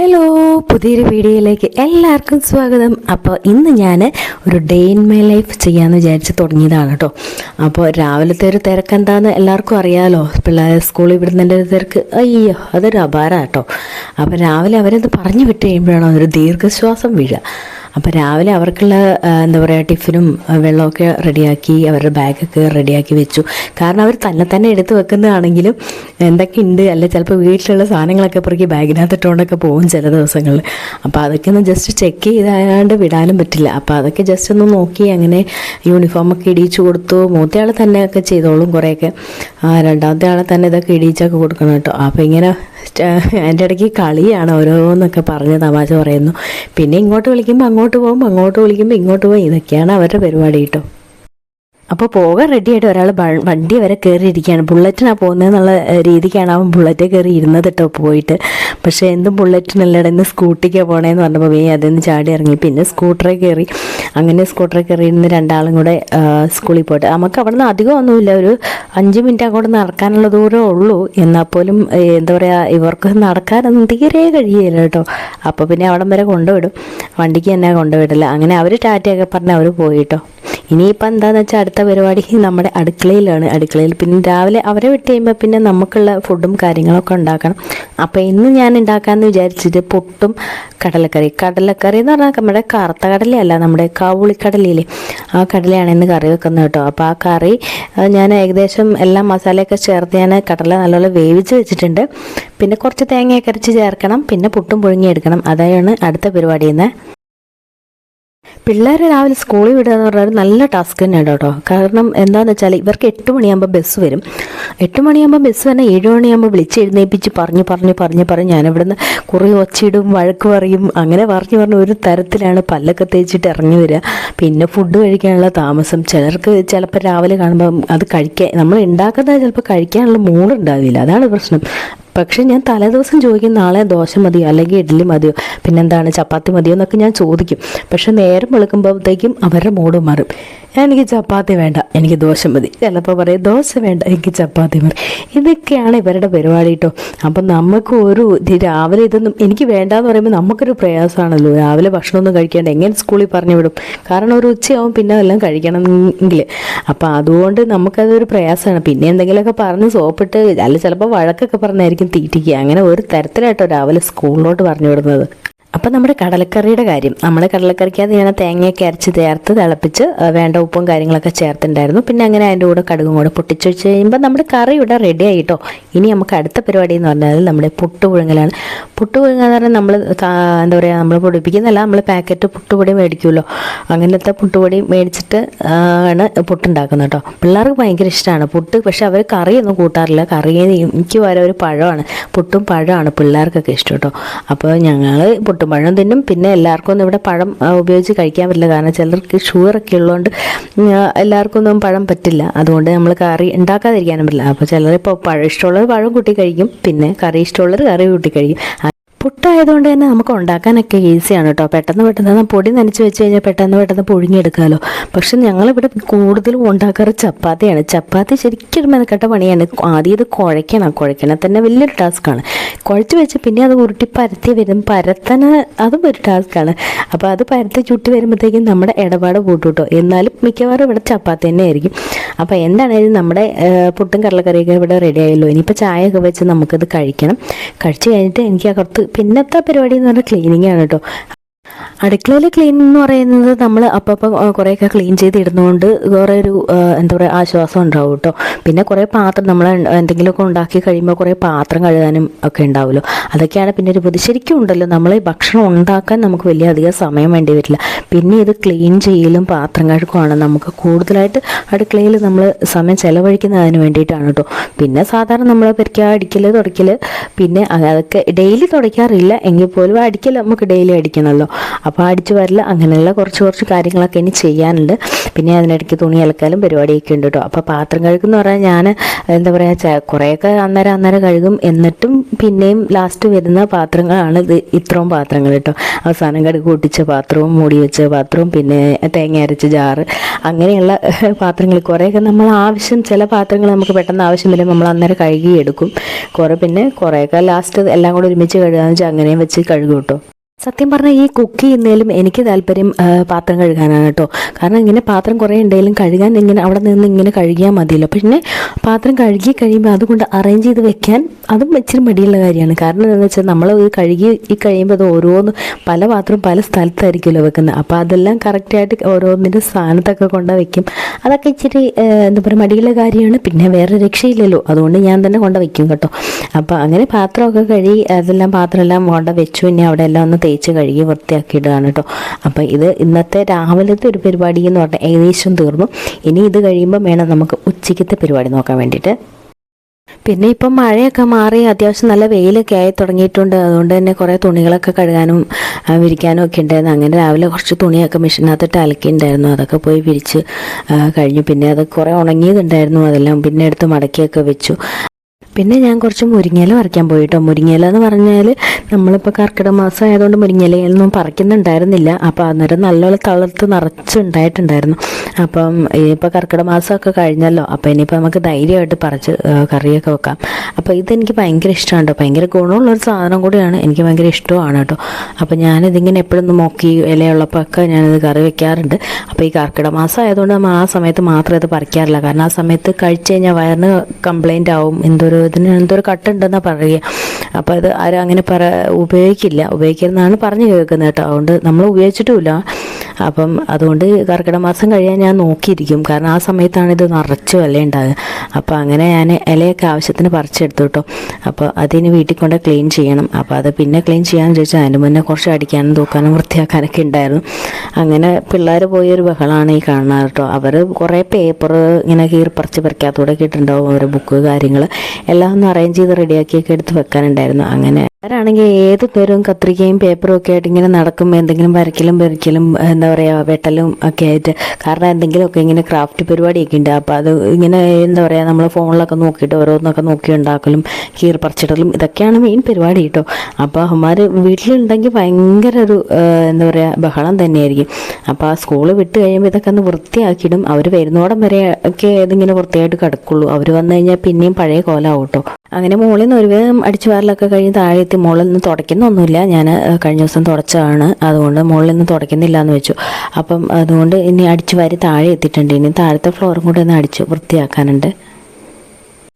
Hello പുതിയൊരു വീഡിയോയിലേക്ക് എല്ലാവർക്കും സ്വാഗതം. അപ്പോൾ ഇന്ന് ഞാൻ ഒരു ഡേ ഇൻ മൈ ലൈഫ് ചെയ്യാമെന്ന് വിചാരിച്ച് തുടങ്ങിയതാണ് കേട്ടോ അപ്പോൾ രാവിലത്തെ ഒരു തിരക്ക് എന്താണെന്ന് എല്ലാവർക്കും അറിയാമല്ലോ പിള്ളേർ സ്കൂളിൽ വിടുന്നതിന്റെ ഒരു തിരക്ക്. അയ്യോ അതൊരു അപാരം കേട്ടോ അപ്പോൾ രാവിലെ അവരത് പറഞ്ഞു വിട്ട് കഴിയുമ്പോഴാണ് അതൊരു ദീർഘശ്വാസം വീഴുക. അപ്പോൾ രാവിലെ അവർക്കുള്ള എന്താ പറയുക ടിഫിനും വെള്ളമൊക്കെ റെഡിയാക്കി അവരുടെ ബാഗൊക്കെ റെഡിയാക്കി വെച്ചു. കാരണം അവർ തന്നെ തന്നെ എടുത്ത് വെക്കുന്നതാണെങ്കിലും എന്തൊക്കെ ഉണ്ട് അല്ലെ ചിലപ്പോൾ വീട്ടിലുള്ള സാധനങ്ങളൊക്കെ പുറകെ ബാഗിനകത്ത് ഇട്ടുകൊണ്ടൊക്കെ പോകും ചില ദിവസങ്ങളിൽ. അപ്പോൾ അതൊക്കെ ഒന്ന് ജസ്റ്റ് ചെക്ക് ചെയ്താണ്ട് വിടാനും പറ്റില്ല. അപ്പോൾ അതൊക്കെ ജസ്റ്റ് ഒന്ന് നോക്കി അങ്ങനെ യൂണിഫോമൊക്കെ ഇടിയിച്ചു കൊടുത്തു. മൂത്തയാൾ തന്നെയൊക്കെ ചെയ്തോളും കുറേയൊക്കെ. രണ്ടാമത്തെ ആളെ തന്നെ ഇതൊക്കെ ഇടിയിച്ചൊക്കെ കൊടുക്കണം കേട്ടോ. അപ്പോൾ ഇങ്ങനെ എന്റെ ഇടയ്ക്ക് കളിയാണ് ഓരോന്നൊക്കെ പറഞ്ഞ് തമാശ പറയുന്നു. പിന്നെ ഇങ്ങോട്ട് വിളിക്കുമ്പോൾ അങ്ങോട്ട് പോകും അങ്ങോട്ട് വിളിക്കുമ്പോൾ ഇങ്ങോട്ട് പോകും ഇതൊക്കെയാണ് അവരുടെ പരിപാടി കേട്ടോ. അപ്പോൾ പോകാൻ റെഡിയായിട്ട് ഒരാൾ വണ്ടി വരെ കയറിയിരിക്കുകയാണ് ബുള്ളറ്റിനാണ് പോകുന്നതെന്നുള്ള രീതിക്കാണ് അവൻ ബുള്ളറ്റ് കയറി ഇരുന്നത് കേട്ടോ പോയിട്ട്. പക്ഷേ എന്തും ബുള്ളറ്റിനല്ല ഇന്ന് സ്കൂട്ടിക്കാണ് പോകണേന്ന് പറഞ്ഞപ്പോൾ വേ അതിന്ന് ചാടി ഇറങ്ങി. പിന്നെ സ്കൂട്ടറെ കയറി അങ്ങനെ സ്കൂട്ടറെ കയറി ഇരുന്ന് രണ്ടാളും കൂടെ സ്കൂളിൽ പോയിട്ട്. നമുക്ക് അവിടെ നിന്ന് അധികം ഒന്നുമില്ല. ഒരു അഞ്ച് മിനിറ്റ് അങ്ങോട്ട് നടക്കാനുള്ള ദൂരമേ ഉള്ളൂ. എന്നാൽ പോലും എന്താ പറയുക ഇവർക്ക് നടക്കാനൊന്നും തീരെ കഴിയില്ല കേട്ടോ അപ്പോൾ പിന്നെ അവിടം വരെ കൊണ്ടുവിടും. വണ്ടിക്ക് തന്നെ കൊണ്ടുവിടില്ല. അങ്ങനെ അവർ ടാറ്റയൊക്കെ പറഞ്ഞ് അവർ പോയി കേട്ടോ ഇനിയിപ്പോൾ എന്താണെന്ന് വെച്ചാൽ അടുത്ത പരിപാടി നമ്മുടെ അടുക്കളയിലാണ്. അടുക്കളയിൽ പിന്നെ രാവിലെ അവരെ വിട്ട് കഴിയുമ്പോൾ പിന്നെ നമുക്കുള്ള ഫുഡും കാര്യങ്ങളൊക്കെ ഉണ്ടാക്കണം. അപ്പോൾ ഇന്ന് ഞാൻ ഉണ്ടാക്കാമെന്ന് വിചാരിച്ചിട്ട് പുട്ടും കടലക്കറി. കടലക്കറി എന്ന് പറഞ്ഞാൽ നമ്മുടെ കറുത്ത കടലയല്ല നമ്മുടെ കാവുളിക്കടലയിലെ ആ കടലയാണ് ഇന്ന് കറി വെക്കുന്നത് കേട്ടോ. അപ്പോൾ ആ കറി ഞാൻ ഏകദേശം എല്ലാ മസാലയൊക്കെ ചേർത്ത് ഞാൻ കടല നല്ലോണം വേവിച്ച് വെച്ചിട്ടുണ്ട്. പിന്നെ കുറച്ച് തേങ്ങയൊക്കെ അരച്ച് ചേർക്കണം. പിന്നെ പുട്ടും പുഴുങ്ങിയെടുക്കണം. അതാണ് അടുത്ത പരിപാടിയിൽ ഇന്ന്. പിള്ളേരെ രാവിലെ സ്കൂളിൽ വിടുക എന്ന് പറഞ്ഞാൽ നല്ല ടാസ്ക് തന്നെയാണ് കേട്ടോ. കാരണം എന്താണെന്ന് വെച്ചാൽ ഇവർക്ക് എട്ട് മണിയാകുമ്പോൾ ബസ് വരും. എട്ട് മണിയാകുമ്പോൾ ബസ് തന്നെ ഏഴ് മണിയാകുമ്പോൾ വിളിച്ച് എഴുന്നേപ്പിച്ച് പറഞ്ഞ് പറഞ്ഞ് പറഞ്ഞ് പറഞ്ഞ് ഞാൻ ഇവിടുന്ന് കുറേ ഒച്ചയിടും വഴക്ക് പറയും അങ്ങനെ പറഞ്ഞ് പറഞ്ഞ് ഒരു തരത്തിലാണ് പല്ലൊക്കെ തേച്ചിട്ട് ഇറങ്ങി വരിക. പിന്നെ ഫുഡ് കഴിക്കാനുള്ള താമസം. ചിലർക്ക് ചിലപ്പോൾ രാവിലെ കാണുമ്പോൾ അത് കഴിക്കാൻ നമ്മൾ ഉണ്ടാക്കുന്നത് ചിലപ്പോൾ കഴിക്കാനുള്ള മൂഡ് ഉണ്ടാവില്ല. അതാണ് പ്രശ്നം. പക്ഷെ ഞാൻ തലേദിവസം ചോദിക്കും നാളെ ദോശ മതിയോ അല്ലെങ്കിൽ ഇഡ്ഡലി മതിയോ? പിന്നെന്താണ്? ചപ്പാത്തി മതിയോ? എന്നൊക്കെ ഞാൻ ചോദിക്കും. പക്ഷെ നേരം വെളുക്കുമ്പോഴത്തേക്കും അവരുടെ മൂഡ് മാറും. എനിക്ക് ചപ്പാത്തി വേണ്ട എനിക്ക് ദോശ മതി. ചിലപ്പോൾ പറയും ദോശ വേണ്ട എനിക്ക് ചപ്പാത്തി മതി. ഇതൊക്കെയാണ് ഇവരുടെ പരിപാടി കേട്ടോ അപ്പം നമുക്ക് ഒരു രാവിലെ ഇതൊന്നും എനിക്ക് വേണ്ടാന്ന് പറയുമ്പോൾ നമുക്കൊരു പ്രയാസമാണല്ലോ. രാവിലെ ഭക്ഷണമൊന്നും കഴിക്കാണ്ട് എങ്ങനെ സ്കൂളിൽ പറഞ്ഞു വിടും? കാരണം ഒരു ഉച്ചയാവും പിന്നെ എല്ലാം കഴിക്കണമെങ്കിൽ അപ്പം അതുകൊണ്ട് നമുക്കതൊരു പ്രയാസമാണ്. പിന്നെ എന്തെങ്കിലുമൊക്കെ പറഞ്ഞ് സോപ്പിട്ട് അല്ല ചിലപ്പോൾ വഴക്കൊക്കെ പറഞ്ഞായിരിക്കും തീറ്റിക്കുക. അങ്ങനെ ഒരു തരത്തിലായിട്ടോ രാവിലെ സ്കൂളിലോട്ട് പറഞ്ഞു വിടുന്നത്. അപ്പം നമ്മുടെ കടലക്കറിയുടെ കാര്യം. നമ്മൾ കടലക്കറിക്ക് അത് ഇങ്ങനെ തേങ്ങയൊക്കെ അരച്ച് ചേർത്ത് തിളപ്പിച്ച് വേണ്ട ഉപ്പും കാര്യങ്ങളൊക്കെ ചേർത്തിട്ടുണ്ടായിരുന്നു പിന്നെ അങ്ങനെ അതിന്റെ കൂടെ കടുകും കൂടെ പൊട്ടിച്ച് വെച്ച് കഴിയുമ്പോൾ നമ്മുടെ കറി ഇവിടെ റെഡി ആയിട്ടോ? ഇനി നമുക്ക് അടുത്ത പരിപാടി എന്ന് പറഞ്ഞാൽ നമ്മുടെ പുട്ട് പുഴുങ്ങലാണ് പുട്ട് പുഴുങ്ങുക എന്ന് പറഞ്ഞാൽ നമ്മൾ എന്താ പറയുക നമ്മൾ പൊടിപ്പിക്കുന്നതല്ല നമ്മൾ പാക്കറ്റ് പുട്ടുപൊടി മേടിക്കുമല്ലോ അങ്ങനത്തെ പുട്ടുപൊടി മേടിച്ചിട്ട് ആണ് പുട്ടുണ്ടാക്കുന്നത് കേട്ടോ. പിള്ളേർക്ക് ഭയങ്കര ഇഷ്ടമാണ് പുട്ട് പക്ഷെ അവർ കറിയൊന്നും കൂട്ടാറില്ല. കറി എനിക്ക് വരെ ഒരു പഴമാണ്. പുട്ടും പഴമാണ് പിള്ളേർക്കൊക്കെ ഇഷ്ടം കേട്ടോ. അപ്പോൾ ഞങ്ങൾ പഴം തിന്നും. പിന്നെ എല്ലാവർക്കും ഒന്നും ഇവിടെ പഴം ഉപയോഗിച്ച് കഴിക്കാൻ പറ്റില്ല. കാരണം ചിലർക്ക് ഷുഗറൊക്കെ ഉള്ളതുകൊണ്ട് എല്ലാവർക്കും ഒന്നും പഴം പറ്റില്ല. അതുകൊണ്ട് നമ്മൾ കറി ഉണ്ടാക്കാതിരിക്കാനും പറ്റില്ല. അപ്പോൾ ചിലർ ഇപ്പോൾ പഴം ഇഷ്ടമുള്ളവർ പഴം കൂട്ടി കഴിക്കും. പിന്നെ കറി ഇഷ്ടമുള്ളവർ കറി കൂട്ടി കഴിക്കും. പുട്ടായതുകൊണ്ട് തന്നെ നമുക്ക് ഉണ്ടാക്കാനൊക്കെ ഈസിയാണ് കേട്ടോ. പെട്ടെന്ന് പെട്ടെന്ന് ആ പൊടി നനച്ച് വെച്ച് കഴിഞ്ഞാൽ പെട്ടെന്ന് പെട്ടെന്ന് പുഴുങ്ങിയെടുക്കാമല്ലോ പക്ഷെ ഞങ്ങളിവിടെ കൂടുതലും ഉണ്ടാക്കാറ് ചപ്പാത്തിയാണ്. ചപ്പാത്തി ശരിക്കും മെനക്കെട്ട പണിയാണ്. ആദ്യം ഇത് കുഴയ്ക്കണം. കുഴയ്ക്കണം തന്നെ വലിയൊരു ടാസ്ക്കാണ്. കുഴച്ച് വെച്ച് പിന്നെ അത് ഉരുട്ടി പരത്തി വരും പരത്തന അതും ഒരു ടാസ്ക്കാണ്. അപ്പോൾ അത് പരത്തി ചുട്ടി വരുമ്പോഴത്തേക്കും നമ്മുടെ ഇടപാട് കൂട്ടും കേട്ടോ. എന്നാലും മിക്കവാറും ഇവിടെ ചപ്പാത്തി തന്നെ ആയിരിക്കും. അപ്പോൾ എന്താണേലും നമ്മുടെ പുട്ടും കടലക്കറിയൊക്കെ ഇവിടെ റെഡി ആയല്ലോ. ഇനിയിപ്പോൾ ചായയൊക്കെ വെച്ച് നമുക്കത് കഴിക്കണം. കഴിച്ച് കഴിഞ്ഞിട്ട് എനിക്ക് അകത്ത് പിന്നത്തെ പരിപാടി എന്ന് പറഞ്ഞാൽ ക്ലീനിങ് ആണ് കേട്ടോ അടുക്കളയിൽ ക്ലീൻ എന്ന് പറയുന്നത് നമ്മൾ അപ്പം കുറേയൊക്കെ ക്ലീൻ ചെയ്ത് ഇടുന്നതുകൊണ്ട് കുറേ ഒരു എന്താ പറയുക ആശ്വാസം ഉണ്ടാവും കേട്ടോ പിന്നെ കുറേ പാത്രം നമ്മൾ എന്തെങ്കിലുമൊക്കെ ഉണ്ടാക്കി കഴിയുമ്പോൾ കുറേ പാത്രം കഴുകാനും ഒക്കെ ഉണ്ടാവുമല്ലോ. അതൊക്കെയാണ് പിന്നെ ഒരു ബുദ്ധി ശരിക്കും ഉണ്ടല്ലോ നമ്മൾ ഭക്ഷണം ഉണ്ടാക്കാൻ നമുക്ക് വലിയ അധികം സമയം വേണ്ടി വരില്ല. പിന്നെ ഇത് ക്ലീൻ ചെയ്യലും പാത്രം കഴുകുമാണ് നമുക്ക് കൂടുതലായിട്ട് അടുക്കളയിൽ നമ്മൾ സമയം ചിലവഴിക്കുന്നതിന് വേണ്ടിയിട്ടാണ് കേട്ടോ പിന്നെ സാധാരണ നമ്മൾ പെരിക്കുക അടിക്കൽ തുടയ്ക്കൽ പിന്നെ അതൊക്കെ ഡെയിലി തുടയ്ക്കാറില്ല. എങ്കിൽ പോലും അടിക്കൽ നമുക്ക് ഡെയിലി അടിക്കണമല്ലോ അപ്പോൾ അടിച്ചു വരൽ അങ്ങനെയുള്ള കുറച്ച് കുറച്ച് കാര്യങ്ങളൊക്കെ ഇനി ചെയ്യാനുണ്ട്. പിന്നെ അതിനിടയ്ക്ക് തുണി അലക്കാലും പരിപാടിയൊക്കെ ഉണ്ട് കേട്ടോ അപ്പോൾ പാത്രം കഴുകുന്ന പറഞ്ഞാൽ ഞാൻ എന്താ പറയുക കുറേയൊക്കെ അന്നേരം അന്നേരം കഴുകും. എന്നിട്ടും പിന്നെയും ലാസ്റ്റ് വരുന്ന പാത്രങ്ങളാണ് ഇത് ഇത്രയും പാത്രങ്ങൾ കേട്ടോ അവസാനം കടുക് കൂട്ടിച്ച പാത്രവും മൂടി വെച്ച പാത്രവും പിന്നെ തേങ്ങ അരച്ച ജാറ് അങ്ങനെയുള്ള പാത്രങ്ങൾ. കുറേയൊക്കെ നമ്മൾ ആവശ്യം ചില പാത്രങ്ങൾ നമുക്ക് പെട്ടെന്ന് ആവശ്യം വരും നമ്മൾ അന്നേരം കഴുകി എടുക്കും കുറേ പിന്നെ കുറേയൊക്കെ ലാസ്റ്റ് എല്ലാം കൂടെ ഒരുമിച്ച് കഴുകാന്ന് വെച്ചാൽ അങ്ങനെയും വെച്ച് കഴുകും കേട്ടോ സത്യം പറഞ്ഞാൽ ഈ കുക്ക് ചെയ്യുന്നതിലും എനിക്ക് താല്പര്യം പാത്രം കഴുകാനാണ് കേട്ടോ. കാരണം ഇങ്ങനെ പാത്രം കുറേ ഉണ്ടെങ്കിലും കഴുകാൻ ഇങ്ങനെ അവിടെ നിന്ന് ഇങ്ങനെ കഴുകിയാൽ മതിയല്ലോ. പിന്നെ പാത്രം കഴുകി കഴിയുമ്പോൾ അതുകൊണ്ട് അറേഞ്ച് ചെയ്ത് വെക്കാൻ അതും ഇച്ചിരി മടിയുള്ള കാര്യമാണ്. കാരണം എന്താണെന്ന് വെച്ചാൽ നമ്മൾ ഇത് കഴുകി ഈ കഴിയുമ്പോൾ അത് ഓരോന്ന് പല പാത്രവും പല സ്ഥലത്തായിരിക്കുമല്ലോ വെക്കുന്നത്. അപ്പോൾ അതെല്ലാം കറക്റ്റായിട്ട് ഓരോന്നിന്റെ സ്ഥാനത്തൊക്കെ കൊണ്ട് വെക്കും. അതൊക്കെ ഇച്ചിരി എന്താ പറയുക മടിയുള്ള കാര്യമാണ്. പിന്നെ വേറെ രക്ഷയില്ലല്ലോ. അതുകൊണ്ട് ഞാൻ തന്നെ കൊണ്ട് വയ്ക്കും കേട്ടോ. അപ്പോൾ അങ്ങനെ പാത്രമൊക്കെ കഴുകി അതെല്ലാം പാത്രമെല്ലാം കൊണ്ട് വെച്ചു. ഇനി അവിടെ എല്ലാം ഒന്ന് തേച്ച് കഴുകി വൃത്തിയാക്കി ഇടുകയാണ് കേട്ടോ. അപ്പോൾ ഇത് ഇന്നത്തെ രാവിലത്തെ ഒരു പരിപാടി എന്ന് പറഞ്ഞാൽ ഏകദേശം തീർന്നു. ഇനി ഇത് കഴിയുമ്പോൾ വേണം നമുക്ക് ഉച്ചയ്ക്കത്തെ പരിപാടി നോക്കാൻ വേണ്ടിയിട്ട്. പിന്നെ ഇപ്പം മഴയൊക്കെ മാറി അത്യാവശ്യം നല്ല വെയിലൊക്കെ ആയി തുടങ്ങിയിട്ടുണ്ട്. അതുകൊണ്ട് തന്നെ കുറേ തുണികളൊക്കെ കഴുകാനും വിരിക്കാനും ഒക്കെ ഉണ്ടായിരുന്നു. അങ്ങനെ രാവിലെ കുറച്ച് തുണിയൊക്കെ മെഷീനകത്തിട്ട് അലക്കിയിട്ടുണ്ടായിരുന്നു. അതൊക്കെ പോയി വിരിച്ച് കഴിഞ്ഞു. പിന്നെ അത് കുറേ ഉണങ്ങിയതുണ്ടായിരുന്നു. അതെല്ലാം പിന്നെ എടുത്ത് മടക്കിയൊക്കെ വെച്ചു. പിന്നെ ഞാൻ കുറച്ച് മുരിങ്ങയില പറിക്കാൻ പോയി കേട്ടോ മുരിങ്ങയില എന്ന് പറഞ്ഞാൽ നമ്മളിപ്പോൾ കർക്കിടക മാസം ആയതുകൊണ്ട് മുരിങ്ങയിലൊന്നും പറിക്കുന്നുണ്ടായിരുന്നില്ല. അപ്പോൾ അന്നേരം നല്ലോണം തളർത്ത് നിറച്ചുണ്ടായിട്ടുണ്ടായിരുന്നു. അപ്പം ഇപ്പോൾ കർക്കിടക മാസമൊക്കെ കഴിഞ്ഞല്ലോ. അപ്പോൾ ഇനിയിപ്പോൾ നമുക്ക് ധൈര്യമായിട്ട് പറിച്ച് കറിയൊക്കെ വെക്കാം. അപ്പോൾ ഇതെനിക്ക് ഭയങ്കര ഇഷ്ടമാണ് കേട്ടോ ഭയങ്കര ഗുണമുള്ളൊരു സാധനം കൂടിയാണ്. എനിക്ക് ഭയങ്കര ഇഷ്ടമാണ് കേട്ടോ. അപ്പോൾ ഞാനിതിങ്ങനെ എപ്പോഴും നോക്കി ഇലയുള്ളപ്പോൾ ഒക്കെ ഞാനിത് കറി വെക്കാറുണ്ട്. അപ്പോൾ ഈ കർക്കിടക മാസം ആയതുകൊണ്ട് നമ്മൾ ആ സമയത്ത് മാത്രമേ ഇത് പറിക്കാറില്ല. കാരണം ആ സമയത്ത് കഴിച്ചു കഴിഞ്ഞാൽ വയറിന് കംപ്ലൈന്റ് ആവും. എന്തൊരു ഇതിന് ഒരു കട്ടുണ്ടെന്നാണ് പറയുക. അപ്പോൾ അത് ആരും അങ്ങനെ പറ ഉപയോഗിക്കില്ല. ഉപയോഗിക്കരുതെന്നാണ് പറഞ്ഞു കേൾക്കുന്നത് കേട്ടോ. അതുകൊണ്ട് നമ്മൾ ഉപയോഗിച്ചിട്ടുമില്ല. അപ്പം അതുകൊണ്ട് കർക്കിടക മാസം കഴിയാൻ ഞാൻ നോക്കിയിരിക്കും. കാരണം ആ സമയത്താണ് ഇത് നിറച്ച് വില ഉണ്ടാകുക അപ്പോൾ അങ്ങനെ ഞാൻ ഇലയൊക്കെ ആവശ്യത്തിന് പറിച്ചെടുത്തു കേട്ടോ. അപ്പോൾ അതിന് വീട്ടിൽ കൊണ്ട് ക്ലീൻ ചെയ്യണം. അപ്പോൾ അത് പിന്നെ ക്ലീൻ ചെയ്യാമെന്ന് ചോദിച്ചാൽ അതിന് മുന്നേ കുറച്ച് അടിക്കാനും തൂക്കാനും വൃത്തിയാക്കാനൊക്കെ ഉണ്ടായിരുന്നു. അങ്ങനെ പിള്ളേർ പോയൊരു ബഹളമാണ് ഈ കാണുന്നത് കേട്ടോ. അവർ കുറേ പേപ്പർ ഇങ്ങനെ കീറിപ്പറിച്ച് പറിക്കാത്തൂടെ ഇട്ടുണ്ടാവും ഓരോ ബുക്ക് കാര്യങ്ങൾ എല്ലാം ഒന്ന് അറേഞ്ച് ചെയ്ത് റെഡിയാക്കിയൊക്കെ എടുത്ത് വെക്കാനുണ്ടായിരുന്നു അങ്ങനെ അവരാണെങ്കിൽ ഏത് പേരും കത്രികയും പേപ്പറും ഒക്കെ ആയിട്ട് ഇങ്ങനെ നടക്കും എന്തെങ്കിലും വരയ്ക്കലും പെരിക്കലും എന്താ പറയുക വെട്ടലും ഒക്കെ ആയിട്ട് കാരണം എന്തെങ്കിലുമൊക്കെ ഇങ്ങനെ ക്രാഫ്റ്റ് പരിപാടിയൊക്കെ ഉണ്ട്. അപ്പോൾ അത് ഇങ്ങനെ എന്താ പറയുക നമ്മൾ ഫോണിലൊക്കെ നോക്കിയിട്ട് ഓരോന്നൊക്കെ നോക്കി ഉണ്ടാക്കലും കീർ പറിച്ചിടലും ഇതൊക്കെയാണ് മെയിൻ പരിപാടി കേട്ടോ അപ്പോൾ അവന്മാർ വീട്ടിലുണ്ടെങ്കിൽ ഭയങ്കര ഒരു എന്താ പറയുക ബഹളം തന്നെയായിരിക്കും. അപ്പോൾ ആ സ്കൂൾ വിട്ട് കഴിയുമ്പോൾ ഇതൊക്കെ ഒന്ന് വൃത്തിയാക്കിയിടും. അവർ വരുന്നോടം വരെ ഒക്കെ ഇതിങ്ങനെ വൃത്തിയായിട്ട് കിടക്കുള്ളൂ. അവർ വന്നു കഴിഞ്ഞാൽ പിന്നെയും പഴയ കോലാവും കേട്ടോ അങ്ങനെ മുകളിൽ നിന്ന് ഒരുവിധം അടിച്ചു വാരലൊക്കെ കഴിഞ്ഞ് താഴെ എത്തി മുകളിൽ നിന്ന് തുടയ്ക്കുന്നൊന്നുമില്ല ഞാൻ കഴിഞ്ഞ ദിവസം തുടച്ചതാണ് അതുകൊണ്ട് മുകളിൽ നിന്ന് തുടയ്ക്കുന്നില്ല എന്ന് വെച്ചു. അപ്പം അതുകൊണ്ട് ഇനി അടിച്ചു വാരി താഴെ എത്തിയിട്ടുണ്ട്. ഇനി താഴത്തെ ഫ്ലോറും കൂടെ ഒന്ന് അടിച്ച് വൃത്തിയാക്കാനുണ്ട്.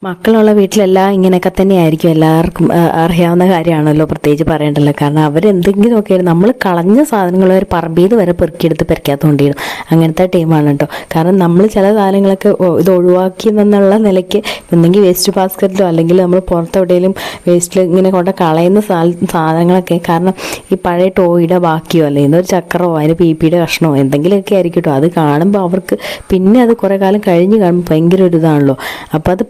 മക്കളുള്ള വീട്ടിലെല്ലാം ഇങ്ങനെയൊക്കെ തന്നെയായിരിക്കും എല്ലാവർക്കും അറിയാവുന്ന കാര്യമാണല്ലോ പ്രത്യേകിച്ച് പറയേണ്ടല്ലോ കാരണം അവരെന്തെങ്കിലുമൊക്കെ നമ്മൾ കളഞ്ഞ സാധനങ്ങൾ അവർ പറമ്പിൽ നിന്ന് വരെ പെറുക്കിയെടുത്ത് പെരക്കാത്തോണ്ടിരുന്നു അങ്ങനത്തെ ടീമാണ് കേട്ടോ കാരണം നമ്മൾ ചില സാധനങ്ങളൊക്കെ ഇത് ഒഴിവാക്കി എന്നുള്ള നിലയ്ക്ക് ഒന്നെങ്കിൽ വേസ്റ്റ് ബാസ്ക്കറ്റിലോ അല്ലെങ്കിൽ നമ്മൾ പുറത്തെവിടെയെങ്കിലും വേസ്റ്റിൽ ഇങ്ങനെ കൊണ്ട് കളയുന്ന സാധനങ്ങളൊക്കെ. കാരണം ഈ പഴയ ടോയുടെ ബാക്കിയോ അല്ലെങ്കിൽ ഒരു ചക്രമോ അതിന് പി പിയുടെ കഷ്ണമോ എന്തെങ്കിലുമൊക്കെ ആയിരിക്കും കേട്ടോ അത് കാണുമ്പോൾ അവർക്ക് പിന്നെ അത് കുറേ കാലം കഴിഞ്ഞ് കാണുമ്പോൾ ഭയങ്കര ഒരു ഇതാണല്ലോ. അപ്പോൾ അത്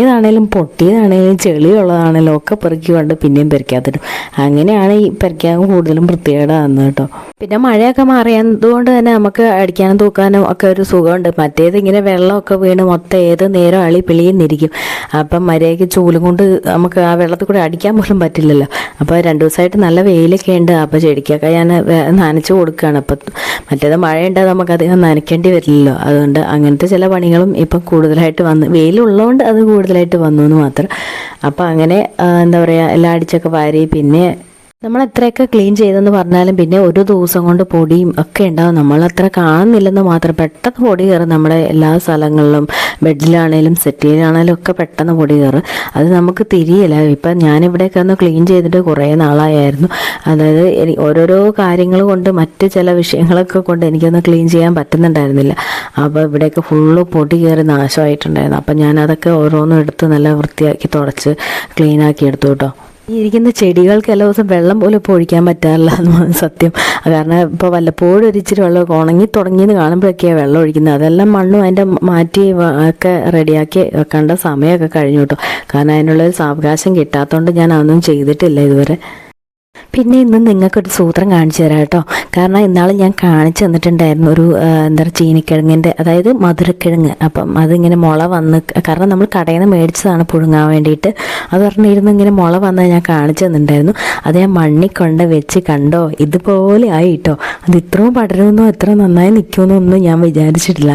പഴയതാണേലും പൊട്ടിയതാണേലും ചെളിയുള്ളതാണേലും ഒക്കെ പെറുക്കി കൊണ്ട് പിന്നെയും പെരക്കാത്തിടും അങ്ങനെയാണ് ഈ പെരക്കാൻ കൂടുതലും വൃത്തികേട് വന്നത് കേട്ടോ. പിന്നെ മഴയൊക്കെ മാറിയതുകൊണ്ട് തന്നെ നമുക്ക് അടിക്കാനും തൂക്കാനും ഒക്കെ ഒരു സുഖമുണ്ട്. മറ്റേത് ഇങ്ങനെ വെള്ളമൊക്കെ വീണ് മൊത്തം ഏത് നേരം അളി പിളിയെന്നിരിക്കും. അപ്പം മര്യാദയ്ക്ക് ചൂലും കൊണ്ട് നമുക്ക് ആ വെള്ളത്തിൽ കൂടെ അടിക്കാൻ പോലും പറ്റില്ലല്ലോ. അപ്പോൾ രണ്ട് ദിവസമായിട്ട് നല്ല വെയിലൊക്കെ ഉണ്ട്. അപ്പോൾ ചെടിക്കൊക്കെ ഞാൻ നനച്ചു നനച്ച് കൊടുക്കുകയാണ്. അപ്പം മറ്റേത് മഴയുണ്ട് നമുക്ക് അധികം നനയ്ക്കേണ്ടി വരില്ലല്ലോ. അതുകൊണ്ട് അങ്ങനത്തെ ചില പണികളും ഇപ്പം കൂടുതലായിട്ട് വന്ന് വെയിലുള്ളതുകൊണ്ട് അത് കൂടുതലായിട്ട് വന്നു എന്ന് മാത്രം. അപ്പോൾ അങ്ങനെ എന്താ പറയുക എല്ലാം അടിച്ചൊക്കെ വാരി പിന്നെ നമ്മൾ എത്രയൊക്കെ ക്ലീൻ ചെയ്തെന്ന് പറഞ്ഞാലും പിന്നെ ഒരു ദിവസം കൊണ്ട് പൊടിയും ഒക്കെ ഉണ്ടാവും. നമ്മൾ അത്ര കാണുന്നില്ലെന്ന് മാത്രം പെട്ടെന്ന് പൊടി കയറും നമ്മുടെ എല്ലാ സ്ഥലങ്ങളിലും ബെഡിലാണേലും സെറ്റിയിലാണേലും ഒക്കെ പെട്ടെന്ന് പൊടി കയറും അത് നമുക്ക് തിരിയില്ല. ഇപ്പം ഞാനിവിടെയൊക്കെ ഒന്ന് ക്ലീൻ ചെയ്തിട്ട് കുറേ നാളായായിരുന്നു. അതായത് ഓരോരോ കാര്യങ്ങൾ കൊണ്ട് മറ്റ് ചില വിഷയങ്ങളൊക്കെ കൊണ്ട് എനിക്കൊന്ന് ക്ലീൻ ചെയ്യാൻ പറ്റുന്നുണ്ടായിരുന്നില്ല. അപ്പോൾ ഇവിടെയൊക്കെ ഫുള്ള് പൊടി കയറി നാശമായിട്ടുണ്ടായിരുന്നു. അപ്പം ഞാനതൊക്കെ ഓരോന്നും എടുത്ത് നല്ല വൃത്തിയാക്കി തുടച്ച് ക്ലീനാക്കി എടുത്തു കേട്ടോ. ഈ ഇരിക്കുന്ന ചെടികൾക്ക് എല്ലാ ദിവസം വെള്ളം പോലും ഇപ്പോൾ ഒഴിക്കാൻ പറ്റാറില്ല എന്ന് സത്യം. കാരണം ഇപ്പോൾ വല്ലപ്പോഴും ഒരു ഇച്ചിരി വെള്ളം ഉണങ്ങി തുടങ്ങിയെന്ന് കാണുമ്പോഴൊക്കെയാണ് വെള്ളം ഒഴിക്കുന്നത്. അതെല്ലാം മണ്ണും അതിന്റെ മാറ്റി ഒക്കെ റെഡിയാക്കി വെക്കേണ്ട സമയമൊക്കെ കഴിഞ്ഞു കേട്ടോ. കാരണം അതിനുള്ളൊരു സാവകാശം കിട്ടാത്തതുകൊണ്ട് ഞാൻ അതൊന്നും ചെയ്തിട്ടില്ല ഇതുവരെ. പിന്നെ ഇന്ന് നിങ്ങൾക്കൊരു സൂത്രം കാണിച്ചു തരാം കേട്ടോ. കാരണം ഇന്നാൾ ഞാൻ കാണിച്ചു തന്നിട്ടുണ്ടായിരുന്നു ഒരു എന്താ പറയുക ചീനിക്കിഴങ്ങിന്റെ അതായത് മധുരക്കിഴങ്ങ്. അപ്പം അതിങ്ങനെ മുള വന്ന് കാരണം നമ്മൾ കടയിൽ നിന്ന് മേടിച്ചതാണ് പുഴുങ്ങാൻ വേണ്ടിയിട്ട്. അത് പറഞ്ഞിരുന്നു ഇങ്ങനെ മുള വന്നത് ഞാൻ കാണിച്ചു തന്നിട്ടുണ്ടായിരുന്നു. അത് ഞാൻ മണ്ണിക്കൊണ്ട് വെച്ച് കണ്ടോ? ഇതുപോലെ ആയി കേട്ടോ. അത് ഇത്രയും പടരുമെന്നോ ഇത്ര നന്നായി നിൽക്കുമെന്നോ ഒന്നും ഞാൻ വിചാരിച്ചിട്ടില്ല.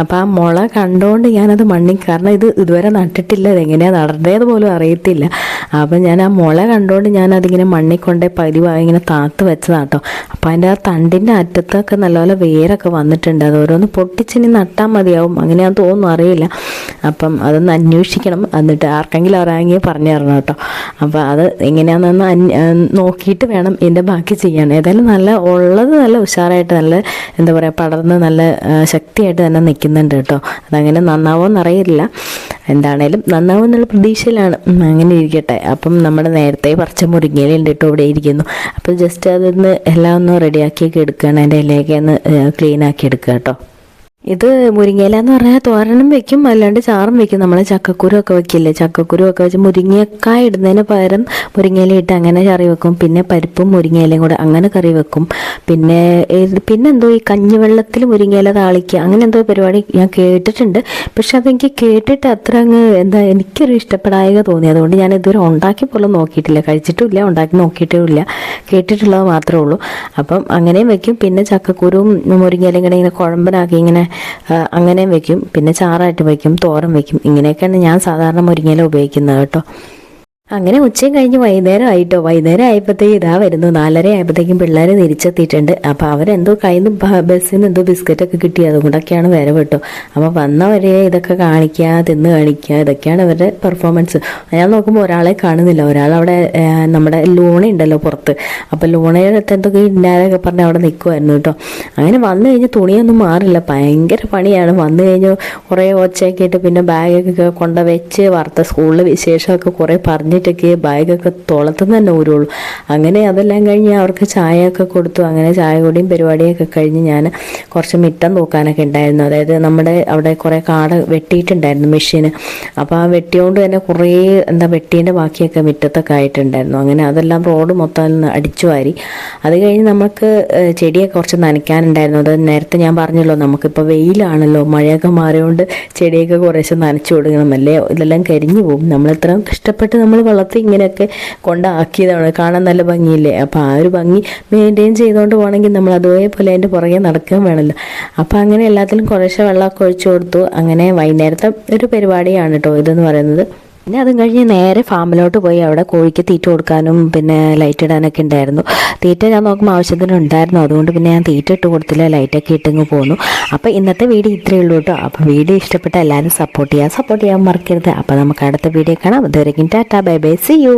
അപ്പോൾ ആ മുള കണ്ടുകൊണ്ട് ഞാനത് മണ്ണിൽ കാരണം ഇത് ഇതുവരെ നട്ടിട്ടില്ല. ഇതെങ്ങനെയാണ് നടേണ്ടത് പോലും അറിയത്തില്ല. അപ്പം ഞാൻ ആ മുള കണ്ടുകൊണ്ട് ഞാനതിങ്ങനെ മണ്ണിക്കൊണ്ട് പതിവായി ഇങ്ങനെ താത്ത് വെച്ചതാട്ടോ അപ്പം അതിന്റെ ആ തണ്ടിന്റെ അറ്റത്തൊക്കെ നല്ലപോലെ വേരൊക്കെ വന്നിട്ടുണ്ട്. അത് ഓരോന്ന് പൊട്ടിച്ചിനി നട്ടാൽ മതിയാവും. അങ്ങനെയാന്ന് തോന്നുന്നു അറിയില്ല. അപ്പം അതൊന്ന് അന്വേഷിക്കണം. എന്നിട്ട് ആർക്കെങ്കിലും അറിയാമെങ്കിൽ പറഞ്ഞു തരണം കേട്ടോ അപ്പോൾ അത് എങ്ങനെയാണെന്ന് നോക്കിയിട്ട് വേണം ഇതിന്റെ ബാക്കി ചെയ്യാൻ. ഏതായാലും നല്ല ഉള്ളത് നല്ല ഉഷാറായിട്ട് നല്ല എന്താ പറയുക പടർന്ന് നല്ല ശക്തിയായിട്ട് തന്നെ നിൽക്കുന്നുണ്ട് കേട്ടോ അതങ്ങനെ നന്നാവോ അറിയില്ല എന്താണേലും നന്നാവും എന്നുള്ള പ്രതീക്ഷയിലാണ്. അങ്ങനെ ഇരിക്കട്ടെ. അപ്പം നമ്മുടെ നേരത്തെ പറിച്ച മുരിങ്ങയിലുണ്ട് ഉണ്ടിട്ട് ഇവിടെ ഇരിക്കുന്നു. അപ്പോൾ ജസ്റ്റ് അതൊന്ന് എല്ലാം ഒന്ന് റെഡിയാക്കിയൊക്കെ എടുക്കുകയാണ്. അതിന്റെ ഇലയൊക്കെ ഒന്ന് ക്ലീൻ ആക്കി എടുക്കുക കേട്ടോ. ഇത് മുരിങ്ങയില എന്ന് പറഞ്ഞാൽ തോരണം വെക്കും അല്ലാണ്ട് ചാറും വെക്കും. നമ്മൾ ചക്കക്കുരു ഒക്കെ വെക്കില്ലേ? ചക്കക്കുരു ഒക്കെ വെച്ച് മുരിങ്ങക്കായ ഇടുന്നതിന് പകരം മുരിങ്ങയില ഇട്ട് അങ്ങനെ കറി വെക്കും. പിന്നെ പരിപ്പും മുരിങ്ങയിലയും കൂടെ അങ്ങനെ കറി വെക്കും. പിന്നെ പിന്നെ എന്തോ ഈ കഞ്ഞിവെള്ളത്തിൽ മുരിങ്ങയില താളിക്കുക അങ്ങനെ എന്തോ പരിപാടി ഞാൻ കേട്ടിട്ടുണ്ട്. പക്ഷെ അതെനിക്ക് കേട്ടിട്ട് അത്ര അങ്ങ് എന്താ എനിക്കൊരു ഇഷ്ടപ്പെടായക തോന്നി. അതുകൊണ്ട് ഞാൻ ഇതുവരെ ഉണ്ടാക്കി പോലും നോക്കിയിട്ടില്ല. കഴിച്ചിട്ടുമില്ല ഉണ്ടാക്കി നോക്കിയിട്ടുമില്ല. കേട്ടിട്ടുള്ളത് മാത്രമേ ഉള്ളൂ. അപ്പം അങ്ങനെയും വെക്കും. പിന്നെ ചക്കക്കുരുവും മുരിങ്ങയിലും കൂടെ ഇങ്ങനെ കുഴമ്പനാക്കി ഇങ്ങനെ അങ്ങനെയും വയ്ക്കും പിന്നെ ചാറായിട്ട് വയ്ക്കും തോരം വയ്ക്കും ഇങ്ങനെയൊക്കെയാണ് ഞാൻ സാധാരണ മുരിങ്ങയില ഉപയോഗിക്കുന്നത് കേട്ടോ. അങ്ങനെ ഉച്ചയും കഴിഞ്ഞ് വൈകുന്നേരം ആയിട്ടോ. വൈകുന്നേരം ആയപ്പോഴത്തേക്ക് ഇതാ വരുന്നു. നാലര ആയപ്പോഴത്തേക്കും പിള്ളേർ തിരിച്ചെത്തിയിട്ടുണ്ട്. അപ്പോൾ അവരെന്തോ കയ്യിൽ നിന്ന് ബസ്സിൽ നിന്ന് എന്തോ ബിസ്ക്കറ്റൊക്കെ കിട്ടി. അതുകൊണ്ടൊക്കെയാണ് വരവ് കേട്ടോ. അപ്പോൾ വന്നവരെ ഇതൊക്കെ കാണിക്കുക തിന്ന് കാണിക്കുക ഇതൊക്കെയാണ് അവരുടെ പെർഫോമൻസ് ഞാൻ നോക്കുമ്പോൾ ഒരാളെ കാണുന്നില്ല. ഒരാൾ അവിടെ നമ്മുടെ ലൂണ ഉണ്ടല്ലോ പുറത്ത്. അപ്പോൾ ലൂണയുടെ അടുത്ത് എന്തൊക്കെ ഇന്നാരൊക്കെ പറഞ്ഞ് അവിടെ നിൽക്കുമായിരുന്നു കേട്ടോ. അങ്ങനെ വന്നു കഴിഞ്ഞ് തുണിയൊന്നും മാറില്ല. ഭയങ്കര പണിയാണ്. വന്നു കഴിഞ്ഞ് കുറേ ഒച്ചയൊക്കെ ഇട്ട് പിന്നെ ബാഗൊക്കെ കൊണ്ടുവച്ച് വെച്ച് വാർത്ത സ്കൂളിൽ വിശേഷമൊക്കെ കുറേ പറഞ്ഞിട്ടൊക്കെ ബാഗൊക്കെ തുളത്തുനിന്ന് തന്നെ ഊരുള്ളൂ. അങ്ങനെ അതെല്ലാം കഴിഞ്ഞ് അവർക്ക് ചായയൊക്കെ കൊടുത്തു. അങ്ങനെ ചായ കൂടിയും പരിപാടിയൊക്കെ കഴിഞ്ഞ് ഞാൻ കുറച്ച് മിറ്റം നോക്കാനൊക്കെ ഉണ്ടായിരുന്നു. അതായത് നമ്മുടെ അവിടെ കുറേ കാട് വെട്ടിയിട്ടുണ്ടായിരുന്നു മെഷീന്. അപ്പോൾ ആ വെട്ടിയോണ്ട് തന്നെ കുറേ എന്താ വെട്ടീന്റെ ബാക്കിയൊക്കെ മുറ്റത്തൊക്കെ ആയിട്ടുണ്ടായിരുന്നു. അങ്ങനെ അതെല്ലാം റോഡ് മൊത്തം അടിച്ചു വാരി. അത് കഴിഞ്ഞ് നമുക്ക് ചെടിയൊക്കെ കുറച്ച് നനയ്ക്കാനുണ്ടായിരുന്നു. അത് നേരത്തെ ഞാൻ പറഞ്ഞല്ലോ നമുക്കിപ്പോൾ വെയിലാണല്ലോ. മഴയൊക്കെ മാറിയോണ്ട് ചെടിയൊക്കെ കുറേശ്ശെ നനച്ചു കൊടുക്കണം. അല്ലേ? ഇതെല്ലാം കരിഞ്ഞു പോകും. നമ്മൾ ഇത്രയും കഷ്ടപ്പെട്ട് നമ്മൾ വളർത്തി ഇങ്ങനെയൊക്കെ കൊണ്ടാക്കിയതാണ്. കാണാൻ നല്ല ഭംഗിയില്ലേ? അപ്പോൾ ആ ഒരു ഭംഗി മെയിന്റെയിൻ ചെയ്തുകൊണ്ട് പോകണമെങ്കിൽ നമ്മൾ അതേപോലെ അതിന്റെ പുറകെ നടക്കുകയും വേണമല്ലോ. അപ്പോൾ അങ്ങനെ എല്ലാത്തിലും കുറേശ്ശെ വെള്ളമൊക്കെ ഒഴിച്ചു കൊടുത്തു. അങ്ങനെ വൈകുന്നേരത്തെ ഒരു പരിപാടിയാണ് കേട്ടോ ഇതെന്ന് പറയുന്നത്. പിന്നെ അതും കഴിഞ്ഞ് നേരെ ഫാമിലോട്ട് പോയി അവിടെ കോഴിക്ക് തീറ്റ കൊടുക്കാനും പിന്നെ ലൈറ്റ് ഇടാനൊക്കെ ഉണ്ടായിരുന്നു. തീറ്റ ഞാൻ നോക്കുമ്പോൾ ആവശ്യത്തിന് ഉണ്ടായിരുന്നു. അതുകൊണ്ട് പിന്നെ ഞാൻ തീറ്റ ഇട്ട് കൊടുത്തില്ല. ലൈറ്റൊക്കെ ഇട്ടിങ്ങ് പോന്നു. അപ്പോൾ ഇന്നത്തെ വീഡിയോ ഇത്രയേ ഉള്ളൂ കേട്ടോ. അപ്പോൾ വീഡിയോ ഇഷ്ടപ്പെട്ട എല്ലാവരും സപ്പോർട്ട് ചെയ്യാം. സപ്പോർട്ട് ചെയ്യാൻ മറക്കരുത്. അപ്പോൾ നമുക്ക് അടുത്ത വീഡിയോ കാണാം. അതുവരെയും tata. Bye bye see you